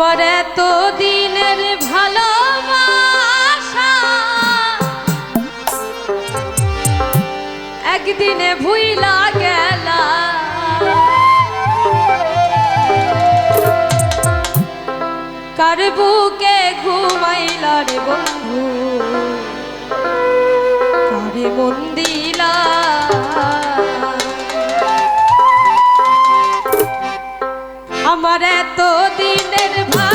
আমার এত দিনের ভালোবাসা। একদিনে ভুইলা গেলা। কার বুকে ঘুমাইলা রে বন্ধু? কারে মন দিল? আমার এত দিনের ভাই